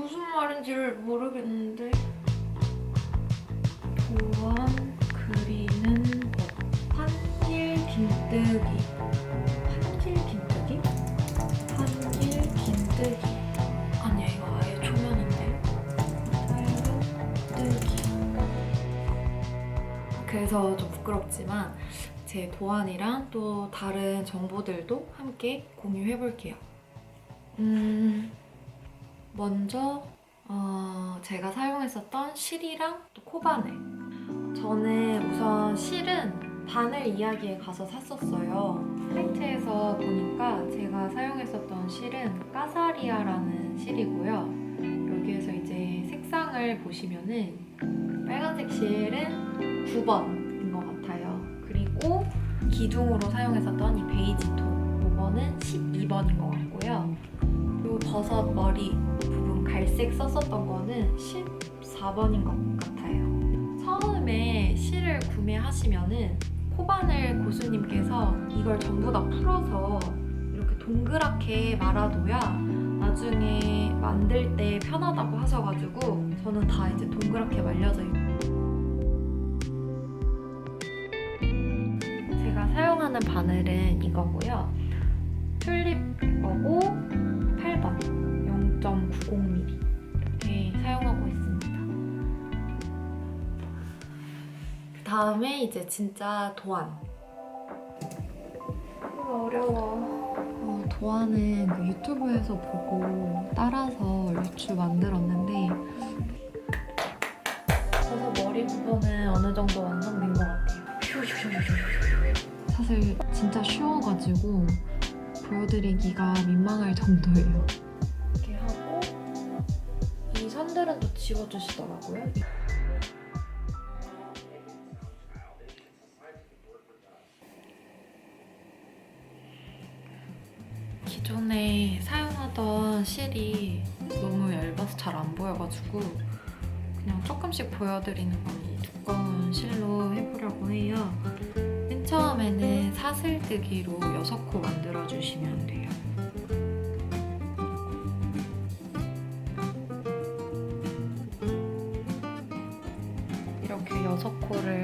하는지를 모르겠는데. 도안 그리는 법. 한길 긴뜨기. 한길 긴뜨기? 한길 긴뜨기. 아니야 이거 아예 초면인데. 짧뜨기. 그래서 좀 부끄럽지만 제 도안이랑 또 다른 정보들도 함께 공유해 볼게요. 음, 먼저 어, 제가 사용했었던 실이랑 또 코바늘. 저는 우선 실은 바늘 이야기에 가서 샀었어요. 사이트에서 보니까 제가 사용했었던 실은 까사리아라는 실이고요. 여기에서 이제 색상을 보시면은 빨간색 실은 9번인 것 같아요. 그리고 기둥으로 사용했었던 이 베이지 톤, 이거는 12번인 것 같고요. 이 버섯 머리 갈색 썼었던 거는 14번인 것 같아요. 처음에 실을 구매하시면은 코바늘 고수님께서 이걸 전부 다 풀어서 이렇게 동그랗게 말아둬야 나중에 만들 때 편하다고 하셔가지고 저는 다 이제 동그랗게 말려져 있고 제가 사용하는 바늘은 이거고요. 튤립 거고 8번 0.90mm 이렇게 사용하고 있습니다. 그 다음에 이제 진짜 도안. 어려워. 어, 도안은 그 유튜브에서 보고 따라서 유추 만들었는데 그래서 머리 부분은 어느 정도 완성된 것 같아요. 사실 진짜 쉬워가지고 보여드리기가 민망할 정도예요. 지워주시더라고요. 기존에 사용하던 실이 너무 얇아서 잘 안 보여가지고 그냥 조금씩 보여드리는 건 이 두꺼운 실로 해보려고 해요. 맨 처음에는 사슬뜨기로 6코 만들어주시면 돼요.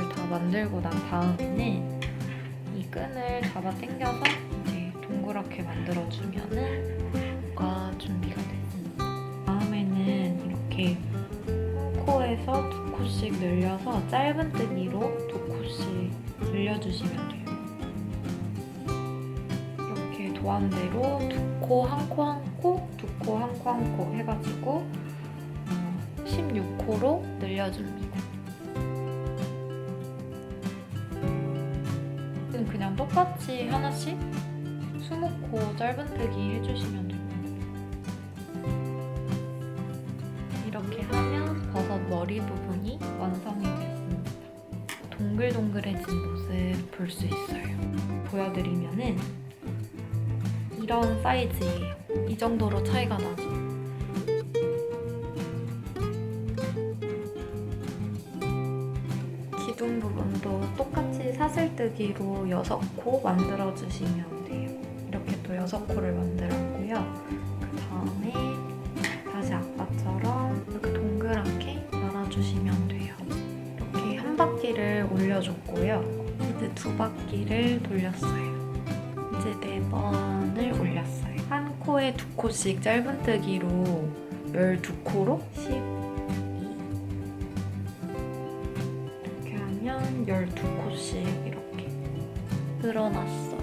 6코를 다 만들고 난 다음에는 이 끈을 잡아 당겨서 이제 동그랗게 만들어주면은 가 준비가 됐습니다. 다음에는 이렇게 한 코에서 두 코씩 늘려서 짧은 뜨기로 두 코씩 늘려주시면 돼요. 이렇게 도안대로 두 코, 한 코, 한 코, 두 코, 한 코, 한 코 해가지고 16코로 늘려줍니다. 그냥 똑같이 하나씩 20코 짧은뜨기 해주시면 됩니다. 이렇게 하면 버섯 머리 부분이 완성이 됐습니다. 동글동글해진 모습 볼 수 있어요. 보여드리면은 이런 사이즈예요. 이 정도로 차이가 나죠. 부분도 똑같이 사슬뜨기로 6코 만들어주시면 돼요. 이렇게 또 6코를 만들었고요. 그 다음에 다시 아까처럼 이렇게 동그랗게 말아주시면 돼요. 이렇게 한 바퀴를 올려줬고요. 이제 두 바퀴를 돌렸어요. 이제 네 번을 올렸어요. 한 코에 두 코씩 짧은뜨기로 12코로 12 하면 12코씩 이렇게 늘어났어요.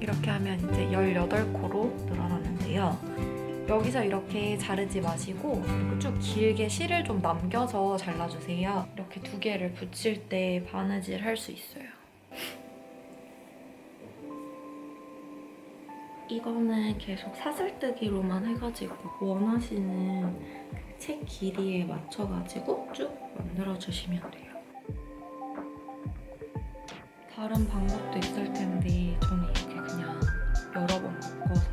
이렇게 하면 이제 18코로 늘어났는데요. 여기서 이렇게 자르지 마시고 쭉 길게 실을 좀 남겨서 잘라주세요. 이렇게 두 개를 붙일 때 바느질 할 수 있어요. 이거는 계속 사슬뜨기로만 해가지고 원하시는 그책 길이에 맞춰가지고 쭉 만들어주시면 돼요. 다른 방법도 있을 텐데 저는 이렇게 그냥 여러 번 묶어서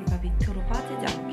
얘가 밑으로 빠지지 않게